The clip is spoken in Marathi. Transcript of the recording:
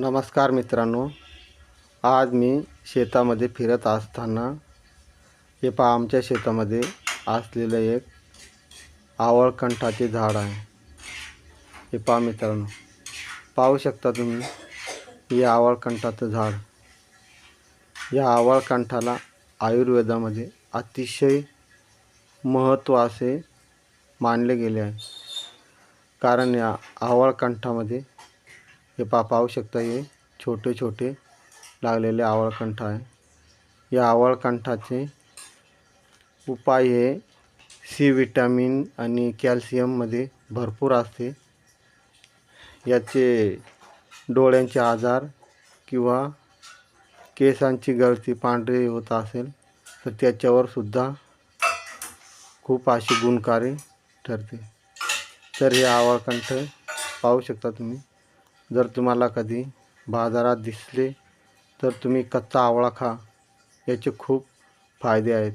नमस्कार मित्रांनो. आज मी शेतामध्ये फिरत असताना हे पहा आमच्या शेतामध्ये असलेलं एक आवळकंठाचे झाड आहे. हे पहा मित्रांनो. पाहू शकता तुम्ही हे आवळकंठाचं झाड. या आवळकंठाला आयुर्वेदामध्ये अतिशय महत्त्व असे मानले गेले आहे. कारण या आवळकंठामध्ये हे पा पाहू शकता हे छोटे छोटे लागलेले आवळकंठ आहे. या आवळकंठाचे उपाय हे सी विटॅमिन आणि कॅल्शियममध्ये भरपूर असते. याचे डोळ्यांचे आजार किंवा केसांची गळती पांढरी होत असेल तर त्याच्यावर सुद्धा खूप अशी गुणकारी ठरते. तर हे आवळकंठ पाहू शकता तुम्ही. जर तुम्हाला कधी बाजारात दिसले तर तुम्ही कच्चा आवळा खा. याचे खूप फायदे आहेत.